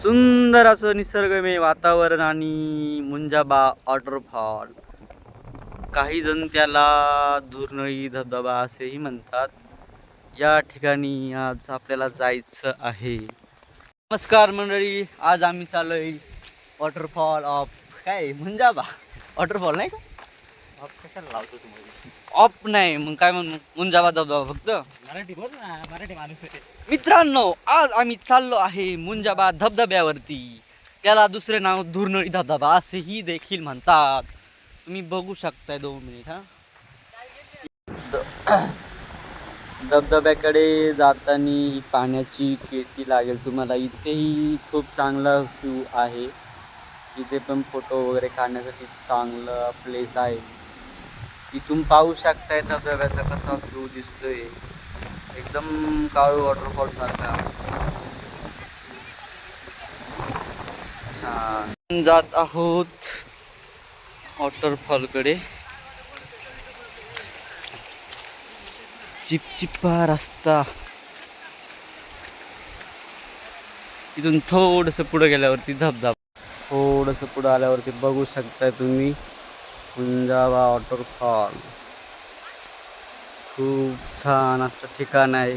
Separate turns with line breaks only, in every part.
सुंदर असं निसर्गमय वातावरण आणि मुंजाबा वॉटरफॉल काही जण त्याला दुर्नळी धबधबा असेही म्हणतात. या ठिकाणी आज आपल्याला जायचं आहे. नमस्कार मंडळी आज आम्ही चाललोय वॉटरफॉल ऑफ काय? मुंजाबा. वॉटरफॉल नाही का?
कशाला लावतो तुम्हाला
ऑफ नाही मग काय म्हणू? मुंजाबा धबधबा फक्त.
मराठी बोल ना मराठी माणूस आहे.
मित्रांनो आज आम्ही चाललो आहे मुंजाबा धबधब्यावरती. त्याला दुसरे नाव दुर्नळी धबधबा असेही देखील म्हणतात. तुम्ही बघू शकताय दोन मिनिट हा. ध- धबधब्याकडे जाताना ही पाण्याची केटी लागेल. तुम्हाला इथेही खूप चांगला व्ह्यू आहे. इथे पण फोटो वगैरे काढण्यासाठी चांगलं प्लेस आहे. इथून पाहू शकताय धबधब्याचा कसा व्ह्यू दिसतोय. एकदम काळू वॉटरफॉल सारखा. अच्छा. जात आहोत वॉटरफॉलकडे चिपचिपा रस्ता. इथून थोडंसं पुढे गेल्यावरती धबधबा. थोडंसं पुढे आल्यावरती बघू शकताय तुम्ही. कुंजावा वॉटरफॉल खूप छान असं ठिकाण आहे.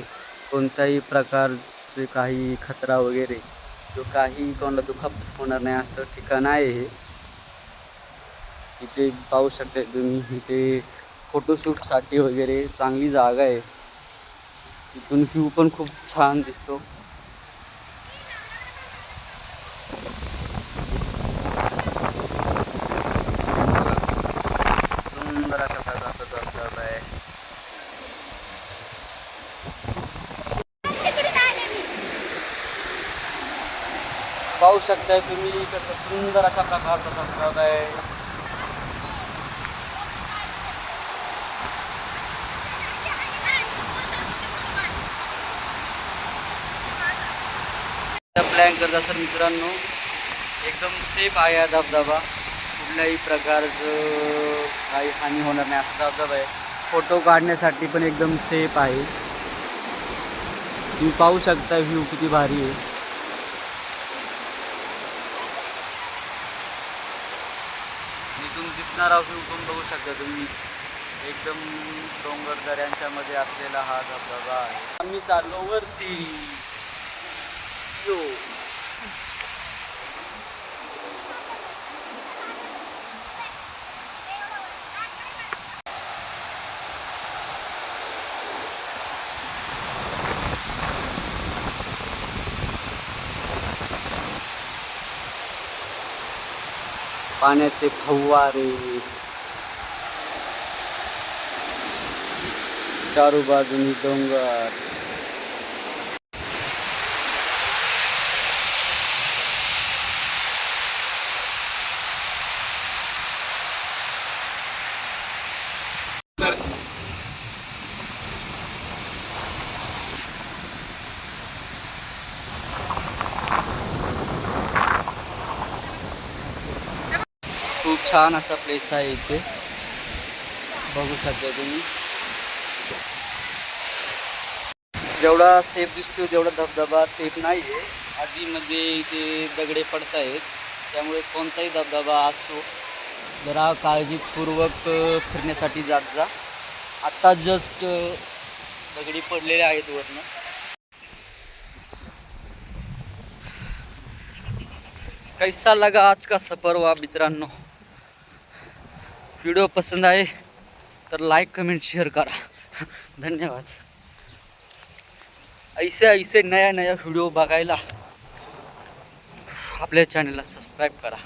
कोणत्याही प्रकारचे काही खतरा वगैरे जो काही कोणाला दुखापत होणार नाही असं ठिकाण आहे हे. इथे पाहू शकता तुम्ही इथे फोटोशूटसाठी वगैरे चांगली जागा आहे. इथून व्ह्यू पण खूप छान दिसतो. पाहू शकताय तुम्ही कसं सुंदर अशा प्रकारचा धबधबा आहे प्लॅन करत असेल मित्रांनो. एकदम सेफ़ आहे हा धबधबा. कुठल्याही प्रकारचं काही हानी होणार नाही. असा धबधबा आहे. फ़ोटो काढण्यासाठी पण एकदम सेफ़ आहे. तुम्ही पाहू शकता व्ह्यू किती भारी आहे. इथून दिसणारा व्ह्यू पण बघू शकता तुम्ही. एकदम डोंगर दऱ्यांच्या मध्ये असलेला हा धबधबा आहे. आम्ही चाललो वरती. यो. पाण्याचे फव्वारे. चारू बाजूनी डोंगर. खूप छान असा प्लेस आहे इथे. बघू शकता तुम्ही. जेवढा सेफ दिसतो तेवढा धबधबा सेफ नाही आहे आधीमध्ये इथे दगडे पडत आहेत त्यामुळे कोणताही धबधबा असो जरा काळजीपूर्वक फिरण्यासाठी जात जा. आत्ता जस्ट दगडी पडलेले आहेत वरनं. कैसा लगा आज का सफर वा मित्रांनो? व्हिडिओ पसंत आहे तर लाईक कमेंट शेअर करा. धन्यवाद. ऐसे ऐसे नया नया व्हिडिओ बघायला आपल्या चॅनलला सबस्क्राईब करा.